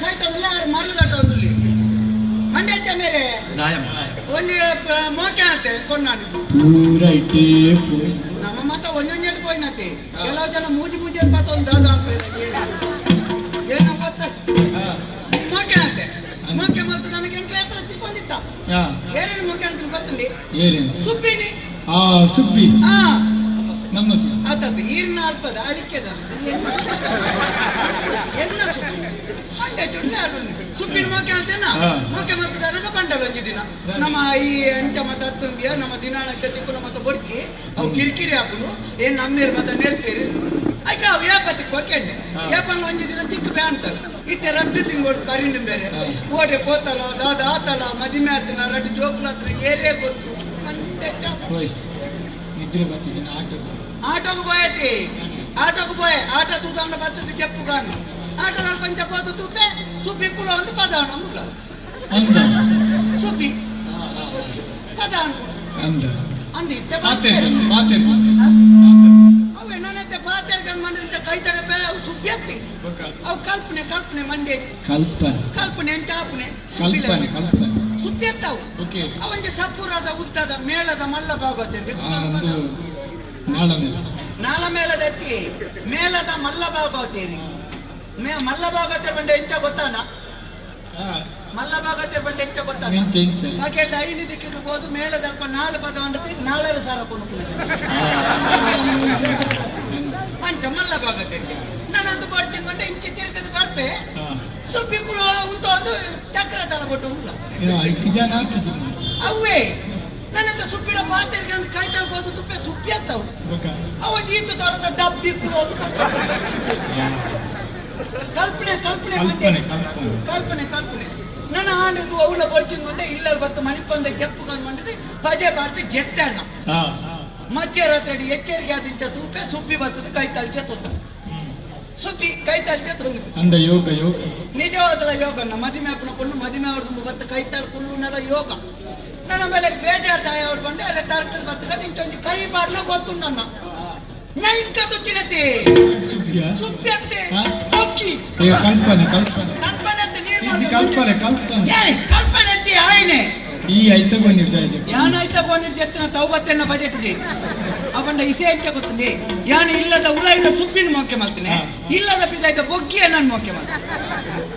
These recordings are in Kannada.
ಸಾಯ್ತದಲ್ಲ ಆರು ಮರಳು ಗಟ್ಟ ಒಂದು ಮಂಡ್ಯ ಮೇಲೆ ಒಂದು ಮೋಕೆ ಪೋಯ್ ನಮ್ಮ ಮಾತ ಒಂದೊಂದು ಪೋಯ್ನತಿ ಕೆಲವು ಜನ ಮೂಜಿ ಮೂಜಿ ಅಂತ ಒಂದು ದಾದ ಅಂತ ಏನು? ಗೊತ್ತ? ಮೋಕೆ ಮೋಕೆ ಮತ್ತು ನನಗೆ ಎಂಕ್ಲೇಪಲ ತಿಕ್ಕೊಂಡಿತ್ತ ಯಾ ಏನೇನು ಮೋಕೆ ಅಂತ ಗೊತ್ತಂಡಿ ಏನೇನು ಸುಪ್ಪಿನಿ ಆ ಸುಬ್ಬಿ. ಹಾ. ನಮ್ಮ ಆತದ್ದು ಈರಿನ ಅಲ್ಪದ ಅಳಿಕೆದ ಮೋಕೆ ಅಂತೇನ ಹಾ. ಮೋಕೆ ಮತ್ತು ನನಗ ಬಂಡ ಬಂದಿದ್ದೀನ ನಮ್ಮ ಈ ಅಂಚ ಮತ್ತ ಹತ್ತುಂಬಿಯ ನಮ್ಮ ದಿನಾಳ ಗತಿಕುಲ ಮತ್ತು ಬಡ್ಕಿ ಅವು ಕಿರಿಕಿರಿ ಹಾಕುದು ಏನ್ ನಮ್ಮೇರು ಮತ್ತೆ ನೆರ್ಕೇರಿ ಆಯ್ಕ ಅವು ಏಪತ್ತಿ ಕೊಕ್ಕೆಂಡೆ ಹಾ. ಏಪನ್ ಒಂಜಿ ದಿನ ತಿಕ್ಕು ಬ್ಯಾಂತಲ್ಲ ಇತ್ತೆ ರಡ್ಡು ತಿಂಗಳು ಕರಿಂಡು ಬೇರೆ ಹಾ. ಓಡೆ ಪೋತಲ ದಾದ ಆತಲ ಮದಿಮೆ ಆತನ ರಡ್ಡು ಜೋಕುಲ ಹತ್ರ ಏರೇ ಗೊತ್ತು ಮಂಡ್ಯ ಚಾಪ ಹೋಯ್ ನಿದ್ರೆ ಬರ್ತಿದ್ದೀನಿ ಆಟ ఆటోకు పోయేటి ఆటోకు పోయే ఆటో తూదండ పద్ధతి చెప్పు కానీ ಆಟಗಾರ ಪಂಚ ಪೋದು ತುಪ್ಪೆ ಸುಪ್ಪಿ ಕುಳ ಒಂದು ಪದಾಣ ಮುಳ ಅಂದ ಸುಪ್ಪಿ ಪದಾಣ ಅಂದ ಅಂದ ಇತ್ತೆ ಪಾತೆ ಪಾತೆ ಅವು ಏನಂತೆ ಪಾತೆ ಗಮ್ಮನಿಂದ ಕೈತಡೆ ಬೇ ಅವು ಸುಪ್ಪಿ ಅತ್ತಿ ಅವು ಕಲ್ಪನೆ ಕಲ್ಪನೆ ಮಂಡೆ ಕಲ್ಪನೆ ಕಲ್ಪನೆ ಅಂತ ಆಪನೆ ಕಲ್ಪನೆ ಕಲ್ಪನೆ ಸುಪ್ಪಿ ಅತ್ತವು ಅವನಿಗೆ ಸಪೂರದ ಉದ್ದದ ಮೇಳದ ಮಲ್ಲ ಭಾಗತೆ ನಾಳ ಮೇಳದ ಮೇಳದ ಮಲ್ಲ ಭಾಗವತೇರಿ ಮೇ ಮಲ್ಲ ಭಾಗವತ ಬಂಡೆ ಎಂಚ ಗೊತ್ತಾನ? ಮಲ್ಲ ಭಾಗವತ ಬಂಡೆ ಎಂಚ ಗೊತ್ತಾನ? ಇಂಚ ಇಂಚ ಹಾಗೆ ಐದು ದಿಕ್ಕಿಗೆ ಹೋದು ಮೇಳದಲ್ಪ ನಾಲ್ ಪದ ಹೊಂಡತಿ ನಾಳರ ಸಾರ ಕೊಡುತ್ತದೆ ಅಂಚ ಮಲ್ಲ ಭಾಗವತ ನಾನೊಂದು ಬರ್ಚಿಕೊಂಡೆ ಇಂಚಿ ತಿರ್ಗದು ಬರ್ಪೆ. ಸುಪ್ಪಿ ಕುಳ ಉಂಟು ಒಂದು ಚಕ್ರ ತಲ ಕೊಟ್ಟು ಉಂಟು. ಜನ ಅವೇ ನನ್ನಂತ ಸುಪ್ಪಿನ ಪಾತ್ರೆಗೆ ಒಂದು ಕೈ ಹೋದು ತುಪ್ಪೆ ಸುಪ್ಪಿ ಅಂತ ಅವ ಈತು ತೊಡದ ಡಬ್ಬಿ ಕುಳೋದು ಕಲ್ಪನೆ ಕಲ್ಪನೆ ಕಲ್ಪನೆ ಕಲ್ಪನೆ. ನನ್ನ ಆನಂದು ಅವಳ ಬರ್ಚಿಂಗೊಂಡೆ ಇಲ್ಲ ಬತ್ತ ಮಣಿಪಂದ ಕೆಪ್ಪುಕೊಂಡು ಮಾಡಿದ್ರೆ ಪಜೆ ಬಾರ್ದು ಗೆತ್ತಣ್ಣ ಹಾ. ಮಧ್ಯರಾತ್ರಿ ಎಚ್ಚರಿಕೆ ಆದಿಂಚ ತೂಪೆ ಸುಪ್ಪಿ ಬರ್ತದೆ ಕೈ ತಲ್ಚೆ ತೊಂದ ಸುಪ್ಪಿ ಕೈ ತಲ್ಚೆ ತೊಂದು ಅಂದ ಯೋಗ ಯೋಗ. ನಿಜವಾದ ಯೋಗ ಮದಿಮೆ ಹಾಕೊಂಡು ಮದಿಮೆ ಅವ್ರದ್ದು ಬತ್ತ ಕೈ ತಳ್ಕೊಂಡು ಯೋಗ. ನನ್ನ ಮೇಲೆ ಬೇಜಾರು ತಾಯಿ ಅವ್ರು ಬಂದೆ ಅದೇ ತರ್ಕದ ಬತ್ತಗ ನಿಂಚೊಂದು ಕೈ ಮಾಡ್ಲ ಗೊತ್ತು ನನ್ನ ಇಂಕ ತುಚ್ಚಿನತಿ ಸುಪ್ಪಿ ಸುಪ್ಪಿ ಅಂತೆ ಕಲ್ಪನೆ ಕಲ್ಪನೆ. ಕಲ್ಪನೆ ಇದು ಕಲ್ಪನೆ ಕಲ್ಪನೆ. ಅಂತ ಆಯ್ನೆ. ಈ ಐತಗೊಂಡಿದ್ದ ಇದು ಯಾನಾಯ್ತ ಐತ ಜತ್ತಿನ ತೌಬತ್ತೆನ್ನ ಬಜೆಟ್ ಇದೆ ಅವಂಡ ಇಸೆ ಅಂತ ಗೊತ್ತಿದೆ ಯಾನ ಇಲ್ಲದ ಉಳ ಇಲ್ಲ ಸುಪ್ಪಿನ ಮೊಕ್ಕೆ ಮಾಡ್ತೇನೆ ಇಲ್ಲದ ಇಲ್ಲದ ಪಿದಾಯ್ತ ಬೊಗ್ಗಿಯ ನಾನು ಮೊಕ್ಕೆ ಅಂತ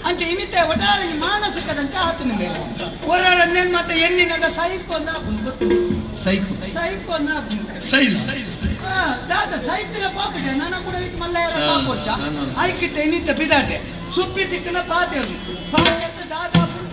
ಅಂಚೆ ಇನ್ನಿತ್ತೆ ಒಟ್ಟಾರೆ ಈ ಮಾನಸಿಕದಂಚ ಆತನ ಮೇಲೆ. ಒರಾರನ್ನೇನ್ ಮತ್ತೆ ಎಣ್ಣಿನಾಗ ಸೈಪ್ ಅಂದ ಗೊತ್ತಿಲ್ಲ ಸೈಪ್. ಸೈಪ್ ಅಂದ ಸೈಲ್ ಸೈಲ. ದಾದ ಸೈತಿನ ಪಾಪಿದೆ ನನ್ನ ಕೂಡ ಇತ್ತು ಮಲ್ಲಯ್ಯರ ಹಾ, ಪಾಪೊಚ್ಚ ನಾನು. ಐಕಿತ್ತೆ ಇನ್ನಿತ್ತ ಬಿದಾಟೆ. ಸುಪ್ಪಿ ತಿಕ್ಕನ ಪಾತೆರು ಪಾತೆತ್ತ ದಾದ ಹಾಕೊಂಡು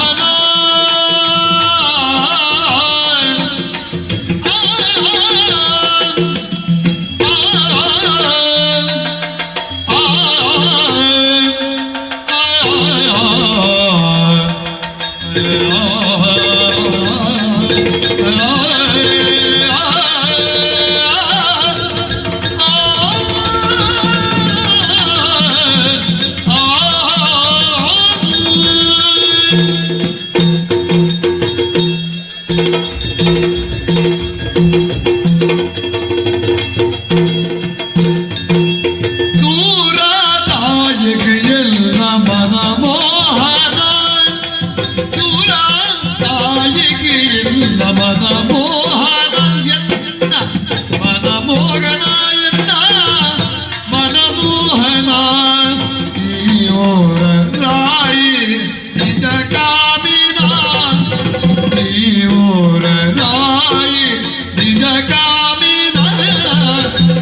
ಎಲ್ಲ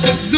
Good.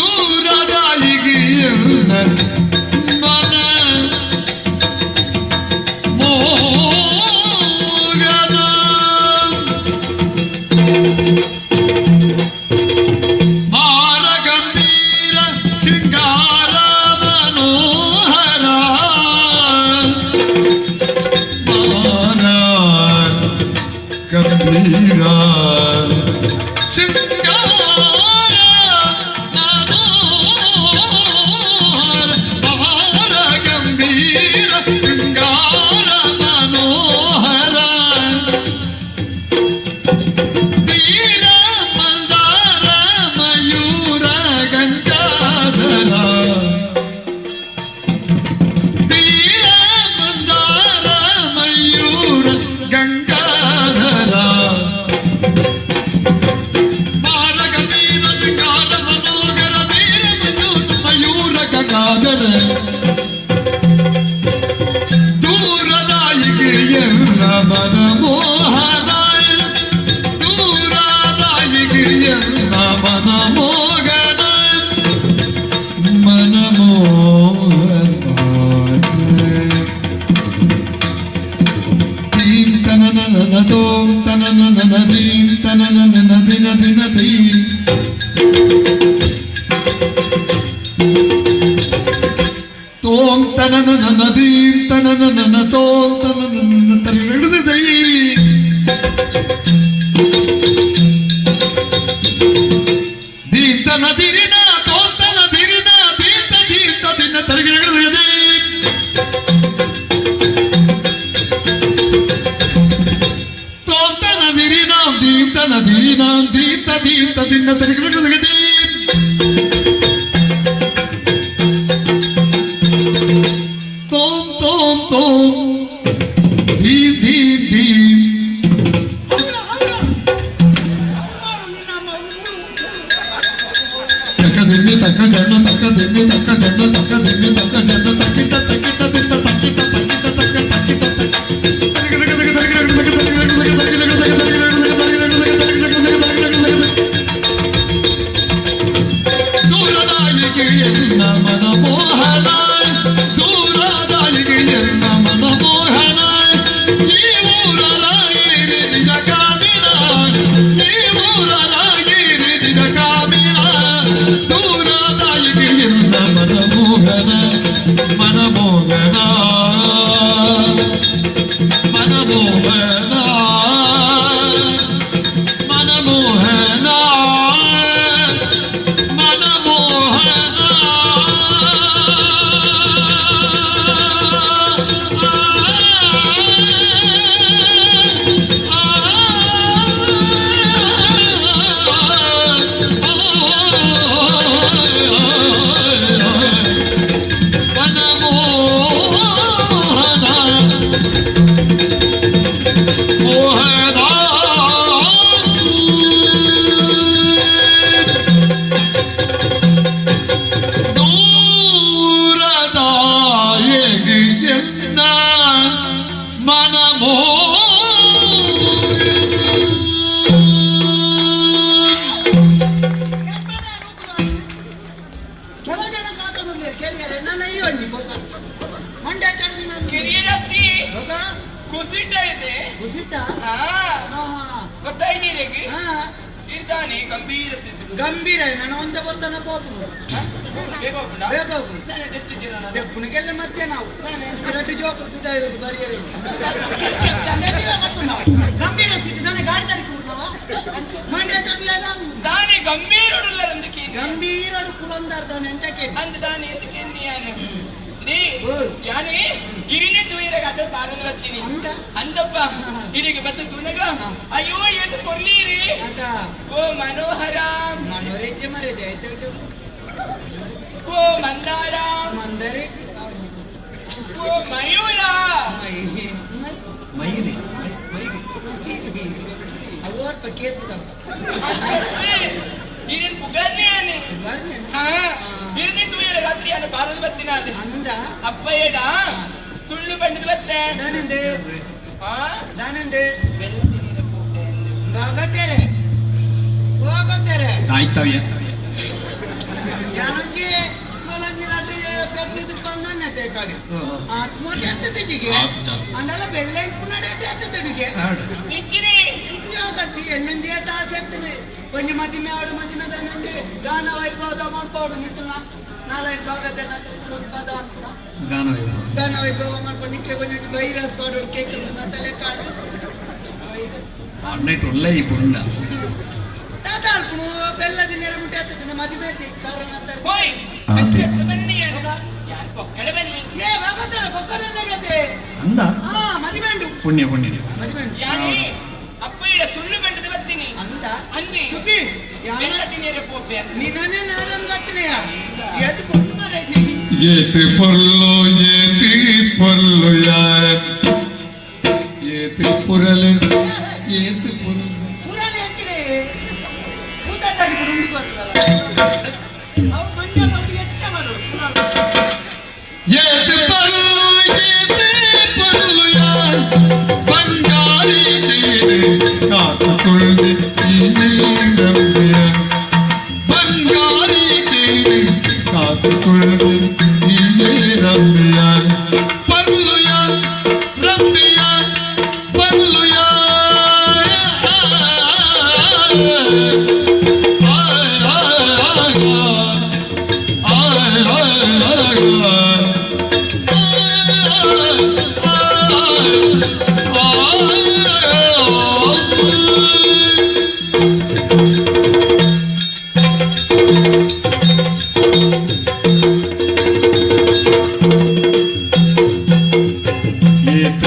ಮನ ఎన్న మనమోహనాయ్ దూరదాలికి ఎన్న మనమోహనాయ్ నీవురాగిరి నిజ కామిన నీవురాగిరి నిజ కామిన దూరదాలికి ఎన్న మనమోహన మనమో ಅಂತ ಕೇಳಿ ಅಂದ ದಾನೆ ಎಂದು ಕೇಳಿಯಾನೆ ದಿ ಓಯ್. ಯಾನೆ ಇರಿನೇ ತೂಯಿರಗ ಅದ ಪಾರನ ಬರ್ತೀನಿ. ಅಂತ? ಅಂದಪ್ಪ ಇರಿಗೆ ಬತ್ತ ತೂನಗ ಅಯ್ಯೋ ಏನು ಕೊಲ್ಲೀರಿ ಅಂತ? ಓ ಮನೋಹರ. ಮನೋರಂಜೆ ಮರೆದೆ ಆಯ್ತು ಓ ಮಂದಾರ. ಮಂದರಿ? ಓ ಮಯೂರ. ಮೈರಿ ಅವರ್ ಕೇಳ್ಬಿಡ ಇರಿನ್ ಪುಗರ್ನೆ ಬರ್ನೆ ಹಾ ಇರಿನಿ ತೂಯಿರಗ ರಾತ್ರಿ ಅನ್ನ ಪಾರನ ಬರ್ತೀನಿ ಅದೇ ಅಂದ ಅಪ್ಪ ಏಡ ಸುಳ್ಳು ಬಂಡಿದ್ ಬತ್ತೆ ದಾನಂದೆ ಹಾ ದಾನಂದೆ ಬಾಗತ್ತೇರೆ ಹೋಗತ್ತೇರೆ ಆಯ್ತವ್ಯ ಬೇಕಾಗಿ. ಆತ್ಮ ಜಾತತೆಗೆ ಅಣ್ಣಲ ಬೆಳ್ಳ ಇಪ್ಪುನಾಡ ಜಾತತೆಗೆ ಇಚ್ಚಿರಿ ಯಾಕತ್ತಿ ಎಣ್ಣಂಜೆ ತಾಸೆತ್ತಿವಿ ಕೊಂಚ ಮದಿಮೆ ಆಡು ಮದಿಮೆ ತನ್ನಂಜೆ ಗಾನ ವೈಭವದ ಮಾಡ್ಪಾಡು ನಿಟ್ಟಲ್ಲ ನಾಲ್ಕು ಸಾವಿರದ ಪದ ಗಾನ ವೈಭವ. ಮಾಡ್ಕೊಂಡು ನಿಕ್ಕಲೆ ಕೊಂಚ ವೈರಸ್ ಪಾಡು ಕೇಕ್ ತಲೆ ಈ ಪುಣ್ಣ ತಾತಾಡ್ಕೊಂಡು ಬೆಲ್ಲದ ನೆರೆ ಮುಟ್ಟಿ ಅಂದ ಪುಣ್ಯ ಪುಣ್ಯ ಅಪ್ಪಯ್ಯ ಸುಳ್ಳು ಬಂಡದ ಬರ್ತೀನಿ ಅಂದ ಅಂದಿ ಸುದ್ದಿ ಎಲ್ಲ ತಿನ್ನಿರ ಪೋಪೆ ನೀನೇ ನಾನು ಬರ್ತೀನಿಯ ಎದ್ದು ಪೊಂದು ಮಾಡೈತಿ ಏತಿ ಪೊಲ್ಲು ಏತಿ ಪೊಲ್ಲು ಯಾರ್ ಏತಿ ಪುರಲಿನ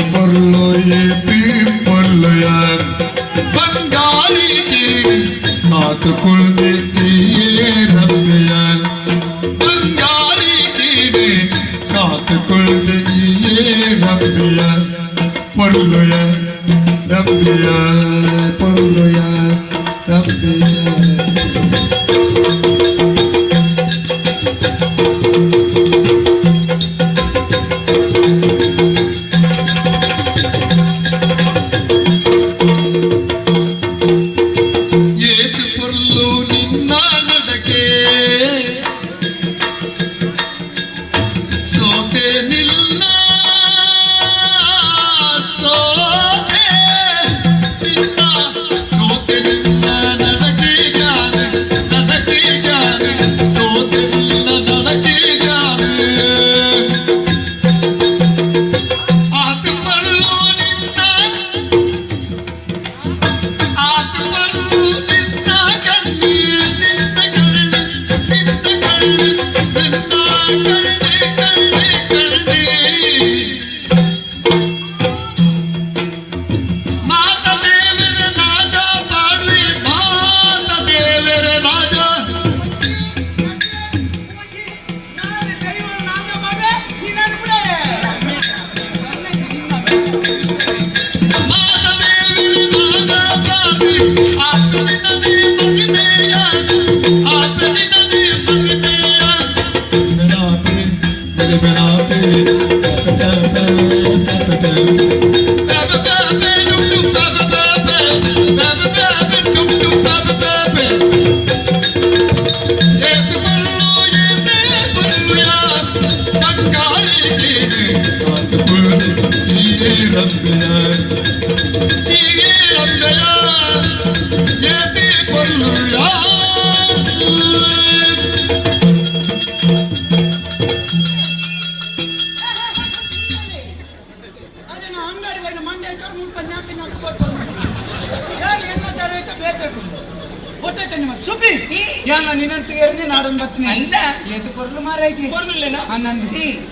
பொருளோயே தீப்பொல்லையார் பங்காளிக்கு நாத்து குழந்தைக்கு ஏறப்பையார் பங்காளிக்கு நாத்து குழந்தைக்கு ஏறப்பையார் பொருளையார் തൊഴിലു നിൻ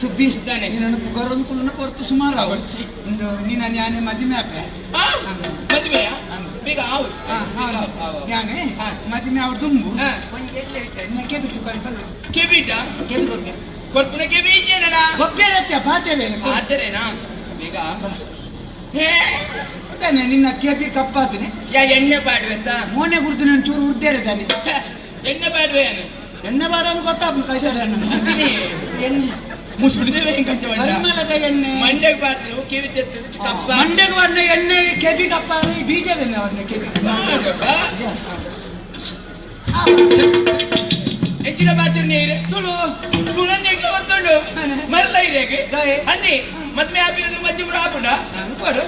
ಸುಬ್ಬಿ ಇದ್ದಾನೆ. ನಿನ್ನನ್ನು ಪುಕಾರೊಂದು ಕೊರ್ತು ಸುಮಾರು ಅವರ್ಸಿ ಒಂದು ನೀನ ನ್ಯಾನೆ ಮದಿಮೆ ಆಪೆ ಮದುವೆ ಬೇಗ ಆವು. ನ್ಯಾನೆ. ಮದಿಮೆ ಅವ್ರ ದುಂಬು. ಬಿಟ್ಟು ಕಲ್ಪಲ್ಲ ಕೆಬಿಟ? ಕೆಬಿ ಕೊರ್ಗೆ ಕೊರ್ಪುನ ಕೆಬಿ ಇದ್ದೇನಡ ಗೊಬ್ಬೆರತ್ತೆ ಪಾತೆರೆ ಆದರೇನಾ ಬೇಗ ಹೇ? ನಿನ್ನ ಕೆಬಿ ಕಪ್ಪಾತೀನಿ ಯಾ ಎಣ್ಣೆ ಬಾಡ್ವೆ ಅಂತ? ಮೋನೆ ಗುರುತು ನಾನು ಚೂರು ಉದ್ದೇರೆ ತಾನೆ ಎಣ್ಣೆ ಬಾಡ್ವೆ ಎಣ್ಣೆ ಬಾಡೋದು ಗೊತ್ತಾಗ್ಬೇಕು ಮುಂಚಿನಿ ಎಣ್ಣೆ. ಹೆಂಗ್ ಎಣ್ಣೆ. ಮಂಡ್ಯಕ್ಕೆ ಬಾಡ್ರು ಕೆವಿ ತೆತ್ತದ ಕಪ್ಪ. ಮಂಡ್ಯಗೆ ಬಂದ ಎಣ್ಣೆ ಕೆಬಿ ಕಪ್ಪ ಬೀಜದೆಣ್ಣೆ ಅವ್ರನ್ನ ಕೆಬಿ ಹೆಚ್ಚಿನ ಬಾತಿರ್ ನೀರು ತುಳು. ತುಳಂದೇಗ ಒಂದುಂಡು ಮರಲ ಇರೇಗೆ ಅಂದಿ ಮದ್ಮೆ ಆಪಿನ ಮಜ್ಜಿಪುರ ಆಪುಂಡ ಎಂಕೊಡು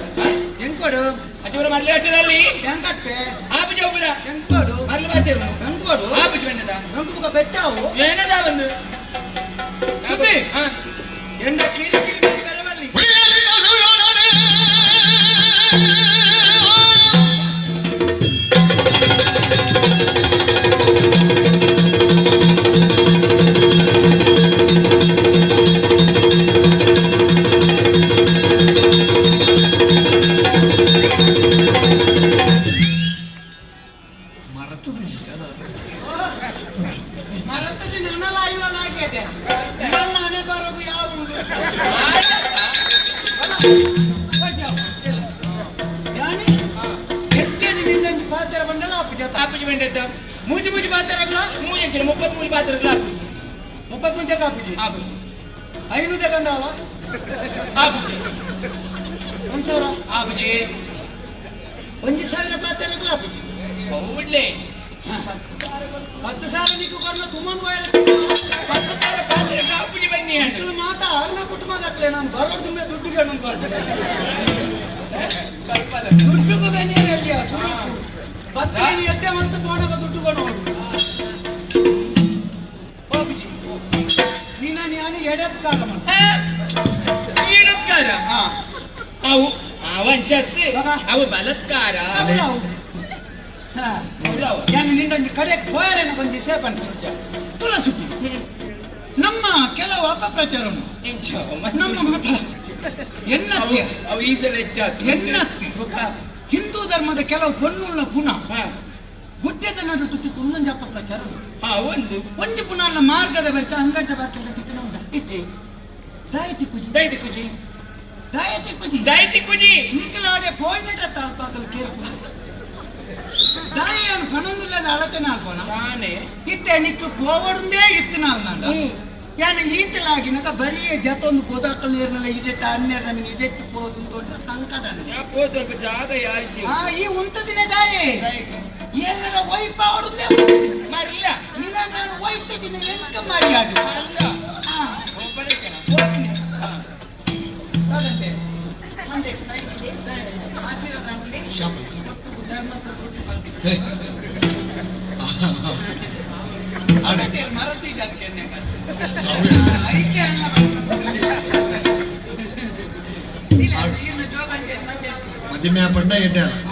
ಎಂಕೊಡು ಮಜ್ಜಿಪುರ ಮರ್ಲಿ ಹಟ್ಟಿರಲ್ಲಿ ಎಂಕಟ್ಟೆ ಆಪು ಜೋಪುರ ಎಂಕೊಡು ಮರ್ಲಿ ಬಾತಿರು ಎಂಕೊಡು ಆಪು ಬಂದದ ಎಂಕು ಬೆಟ್ಟವು ಏನದ ಬಂದು ಸುಬ್ಬಿ. ಹಾ ಎಂದ ಕಾಪುಜಿ ಆಪುಜಿ ಐನೂರು ತಗೊಂಡವ ಆಪುಜಿ ಒಂದ್ ಸಾವಿರ? ಆಪುಜಿ ಒಂದು ಸಾವಿರ ಪಾತ್ರಕ್ಕೂ ಅಪ್ಪುಜಿ ಹೌಡ್ಲೆ ಹತ್ತು ಸಾವಿರ ನಿಕ್ಕು ಬರ್ಲ ತುಮನ್ ಪಕ್ಕದ ಪಾತ್ರೆ. ಕಾಪುಜಿ ಬನ್ನಿ ಇನ್ನು ಮಾತಾ ಅನ್ನ ಕುಟುಂಬದಾಗ್ಲೇ ನಾನು. ಬರೋದು ತುಂಬಾ ದುಡ್ಡು ನಾನು ಬರ್ತೇನೆ ಸ್ವಲ್ಪ ಅದ. ದುಡ್ಡುಗೂ ಬತ್ತ ಎಡ್ಡೆ ಮತ್ತು ದುಡ್ಡು ಈಡತ್ಕಾರ ಅವು ಅವ ಮಗ. ಅವು ಬಲತ್ಕಾರ. ನಾನು ನಿನ್ನೊಂದು ಕಡೆ ಹೋಯರೇನ ಬಂದು ಸೇಪನ್ ತುಲ ಸುದ್ದಿ ನಮ್ಮ ಕೆಲವು ಅಪಪ್ರಚಾರ ನಮ್ಮ ಮತ. ಅವು- ಅವು ಈ ಸಲ ಹೆಚ್ಚಾತು ಎನ್ನತ್ತಿ. ಹಿಂದೂ? ಧರ್ಮದ ಕೆಲವು ಪೊನ್ನುಳ್ಳ ಪುನಃ ಹಾ. ಗುಡ್ಡೆದ ನಡು ತುತ್ತಿ ಒಂದೊಂದು ಅಪಪ್ರಚಾರ ಒಂದು. ಪುನಃ ಮಾರ್ಗದ ಬರ್ತಾ ಅಂಗಡ್ಡ ಬರ್ತಾ ಬರ್ತ ತಿಕ್ಕಿನ ಉಂಟ ಇಚ್ಚಿ ದಾಯತಿ ಕುಜಿ ದೈತಿ ಕುಜಿ ದಾಯತಿ ಕುಜಿ ದೈತಿ ಕುಜಿ ನಿಖಲಾಡೆ ಪೋಯ್ನೆಟ ತಾಲ್ಪಾಕಲ್ ಕೇರ್ಪು ದಾಯನ್ ಪಣಂದುಲ್ಲದ ಅಳತನ ಆಲ್ಪೋಣ ತಾನೇ ಇತ್ತೆ ನಿಕ್ಕು ಪೋವಡುಂದೇ ಇತ್ತಿನಾಲ್ ನಂಡ. ಯಾನ ಈತಲಾಗಿನಾಗ ಬರೀ ಜತೊಂದು ಪೋದಾಕಲ್ ನೀರ್ನಲ್ಲ ಇದೆಟ್ಟ ಹನ್ನೆರಡು ನಮಗೆ ಇದೆಟ್ಟು ಪೋದು ಅಂತ ಸಂಕಟ ಜಾಗ ಯಾಯ್ಸಿ ಆ ಈ ಉಂತದಿನ ದಾಯಿ. ಏನಾರ ಒಯ್ಪ ಆಡುದೇ ಮರಿಲ್ಲ. ಇಲ್ಲ ನಾನು ಒಯ್ತಿದ್ದೀನಿ ಮದಿಮೆ ಪಂಡ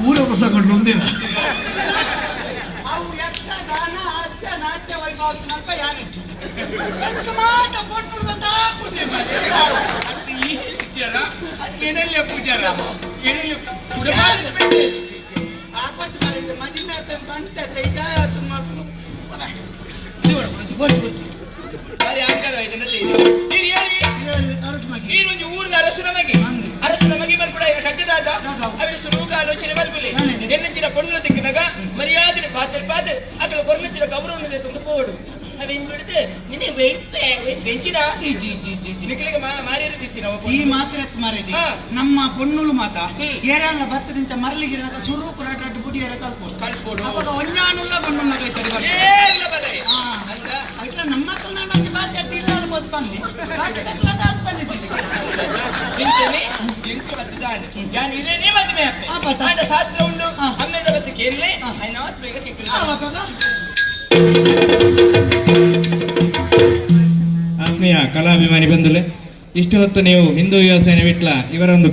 ಪೂರ ಪ್ರಸಂಗ ಒಂದಿನ? ಅವು ಯಕ್ಷಗಾನ ಹಾಸ್ಯ ನಾಟ್ಯ ವೈಭವ ಅಂತ ಯಾರಿತ್ತು ಮಾತ್ರ ಕೊಟ್ಟು ಅಂತ ಪುಣ್ಯ ಅದು ಈ ಏನೆಲ್ಲ ಪೂಜ್ಯರ? ಏನೆಲ್ಲ ಕುಡಬಾರದು ಬಿಟ್ಟು. ಆಪತ್ತು ಮಾಡಿದ್ದು ಮದಿನ ಬಂತ ಅದು ಮಾಡ್ಕೊಂಡು ದೇವರು, ಬಾರಿ ಆಕಾರ ತೆಗೆದು. ನೀನು ಹೇಳಿ. ನೀನು ಒಂದು ಊರದ ಅರಸು ಮಗಿ. మన మగి మరిపడాయన కక్కదాక అవి సులువుగా ఆలోచన మలిపిలి ఎన్నించిన కొండలు దిక్కినక మర్యాదని పాత్రలు పాత అక్కడ కొరనిచ్చిన కబురు ఉన్నది తుందుకోడు అవి ఏం పెడితే నేను పెంచినా నిఖిలిగా మారేది తెచ్చినావు ఈ మాత్ర ಮಾರಿದಿ ನಮ್ಮ ಪೊಣ್ಣುಳು ಮಾತ ಏರಲ್ಲ ಭತ್ತದಿಂಚ ಮರಲಿಗೆ ಸುರು ಕುರಾಟಾಟ ಬುಡಿ ಏರ ಕಳ್ಕೊಂಡು ಕಳ್ಸ್ಕೊಡು ಅವಾಗ ಒಂಜಾನುಲ್ಲ ಬಣ್ಣುಲ್ಲ ಕೈತಾರೆ ಅಲ್ಲ ನಮ್ಮ ಇದೇನೇ ಮದುವೆ. ಆಂಡ ಶಾಸ್ತ್ರ ಉಂಡು. ಹನ್ನೆರಡು ಬೇಗ ಆತ್ಮೀಯ ಕಲಾಭಿಮಾನಿ ಬಂಧುಲೆ ಇಷ್ಟು ಹೊತ್ತು ನೀವು ಹಿಂದೂ ಯುವ ಸೇನೆ ಬಿಟ್ಲ ಇವರ ಒಂದು